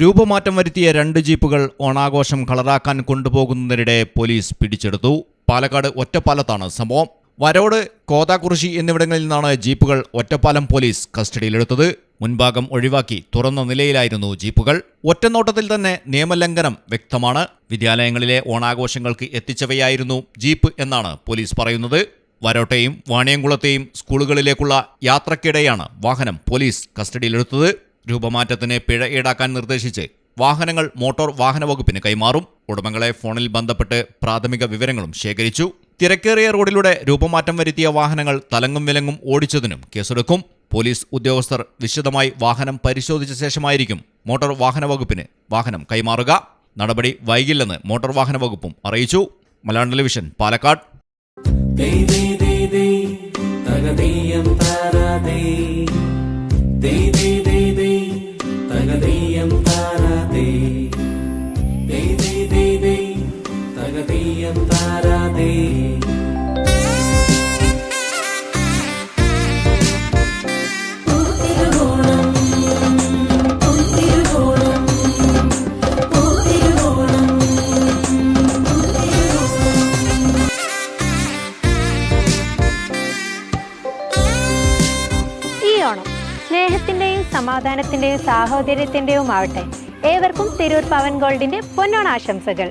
രൂപമാറ്റം വരുത്തിയ രണ്ട് ജീപ്പുകൾ ഓണാഘോഷം കളറാക്കാൻ കൊണ്ടുപോകുന്നതിനിടെ പോലീസ് പിടിച്ചെടുത്തു. പാലക്കാട് ഒറ്റപ്പാലത്താണ് സംഭവം. വരോട് കോതാകുറിശി എന്നിവിടങ്ങളിൽ നിന്നാണ് ജീപ്പുകൾ ഒറ്റപ്പാലം പോലീസ് കസ്റ്റഡിയിലെടുത്തത്. മുൻഭാഗം ഒഴിവാക്കി തുറന്ന നിലയിലായിരുന്നു ജീപ്പുകൾ. ഒറ്റനോട്ടത്തിൽ തന്നെ നിയമലംഘനം വ്യക്തമാണ്. വിദ്യാലയങ്ങളിലെ ഓണാഘോഷങ്ങൾക്ക് എത്തിച്ചവയായിരുന്നു ജീപ്പ് എന്നാണ് പോലീസ് പറയുന്നത്. വരോട്ടെയും വാണിയംകുളത്തെയും സ്കൂളുകളിലേക്കുള്ള യാത്രക്കിടെയാണ് വാഹനം പോലീസ് കസ്റ്റഡിയിലെടുത്തത്. രൂപമാറ്റത്തിന് പിഴ ഈടാക്കാൻ നിർദ്ദേശിച്ച് വാഹനങ്ങൾ മോട്ടോർ വാഹന വകുപ്പിന് കൈമാറും. ഉടമകളെ ഫോണിൽ ബന്ധപ്പെട്ട് പ്രാഥമിക വിവരങ്ങളും ശേഖരിച്ചു. തിരക്കേറിയ റോഡിലൂടെ രൂപമാറ്റം വരുത്തിയ വാഹനങ്ങൾ തലങ്ങും വിലങ്ങും ഓടിച്ചതിനും കേസെടുക്കും. പോലീസ് ഉദ്യോഗസ്ഥർ വിശദമായി വാഹനം പരിശോധിച്ച ശേഷമായിരിക്കും മോട്ടോർ വാഹന വകുപ്പിന് വാഹനം കൈമാറുക. നടപടി വൈകില്ലെന്ന് മോട്ടോർ വാഹന വകുപ്പും അറിയിച്ചു. മലയാളം ടെലിവിഷൻ പാലക്കാട്. ഓണം സ്നേഹത്തിന്റെയും സമാധാനത്തിന്റെയും സാഹോദര്യത്തിന്റെയും ആവട്ടെ ഏവർക്കും തിരൂർ പവൻ ഗോൾഡിന്റെ പൊന്നോണ ആശംസകൾ